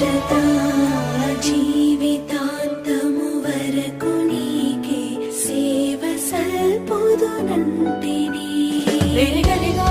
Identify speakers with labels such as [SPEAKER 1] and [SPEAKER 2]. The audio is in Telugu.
[SPEAKER 1] శాశ్వత జీవితాంతము వరకు నీకే సేవ సల్పుదునంటిని. వెలుగలిగా